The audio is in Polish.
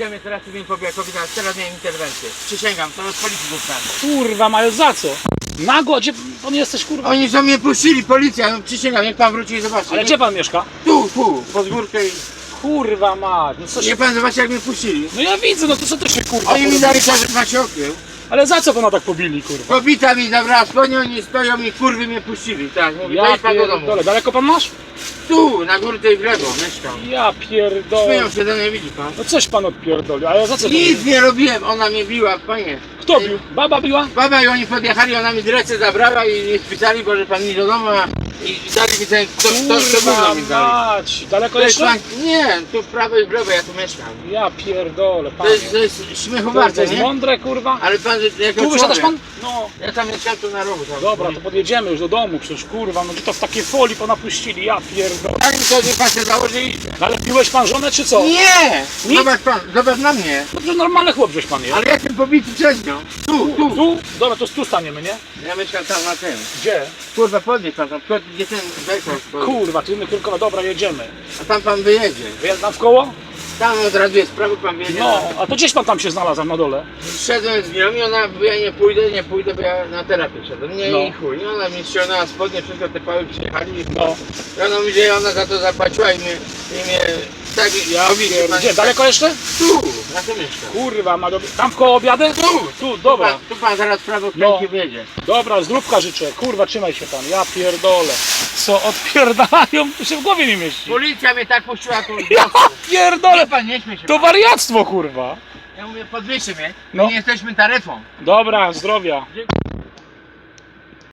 Idziemy teraz tu pobiegł kobieta, teraz miałem interwencję. Przysięgam, to od policji. Kurwa, mają za co? Nago, gdzie pan jesteś, kurwa? Oni co mnie puścili, policja, no przysięgam, niech pan wróci i zobaczy. Ale gdzie pan mieszka? Tu, tu, pod górkę i... Kurwa mać, no co się... Niech pan zobaczy jak mnie puścili. No ja widzę, no to co to się kurwa Oni mi porobi- dali czas, pan się. Ale za co pana tak pobili, kurwa? Kobita mi zabrała spodnie, oni stoją i kurwy mnie puścili. Tak, mówię, Ja ja pan do domu. pierdolę, daleko pan masz? Tu, na górce i w lewo mieszkam. Ja pierdolę. Śmieją się do mnie, widzi pan. No coś pan odpierdolił, ale za co Nic nie robiłem, ona mnie biła, panie. Kto bił? Baba biła? Baba i oni podjechali, ona mi dyrekcję zabrała i nie spisali, bo że pan mi do domu a- i dali mi ten, to, to, to Kurwa gówno mi dali. mać, daleko To jest jeszcze? nie, tu w prawo i w lewo ja tu mieszkam. Ja pierdolę, To panie. jest, to jest śmiechu To jest, to warte, jest nie? mądre, kurwa. Ale pan, jako Tu wysiadasz człowiek, pan? No. ja tam mieszkam tu na rogu. Tam. Dobra, to podjedziemy już do domu, przecież kurwa, no to w takiej folii pana puścili, ja pierdolę. Mi to nie pan się założy i idzie. No ale piłeś pan żonę czy co? Nie! Nic? Zobacz pan, zobacz na mnie. Dobrze, normalny chłop żeś pan jest. Ale ja jestem pobity przez nią. Tu, tu. Tu? Dobra, to tu staniemy, nie? Ja mieszkam tam na tym. Gdzie? Kurwa, podnieś pan tam, kto- gdzie ten bekon stoi. Kurwa, ty my tylko, dobra, jedziemy. A tam pan wyjedzie. Wyjazd tam w koło? Tam od razu jest prawo, pan wyjedzie. No, a to gdzieś pan tam się znalazł na dole. Szedłem z nią i ona, bo ja nie pójdę, nie pójdę, bo ja na terapię szedłem. Nie No. i chuj. I ona mi ściągnęła spodnie, wszystko te pały przyjechali. No. I ona mówi, że ona za to zapłaciła i mnie, i mnie tak, ja widzę, pan, Gdzie, daleko jeszcze? Tu, na tym mieszkam. Kurwa, ma do... tam w koło obiadę? Tu, Tu, dobra. Pan, tu pan zaraz w prawo No. wyjedzie. Dobra, zdrówka życzę. Kurwa, trzymaj się pan. Ja pierdolę. Co odpierdalają? To się w głowie nie mieści. Policja mnie tak puściła tu. Ja pierdolę. Nie pan, nie śmiej się. To wariactwo, kurwa. Ja mówię, podwyższy mnie. My No. nie jesteśmy taryfą. Dobra, zdrowia. Dziękuję.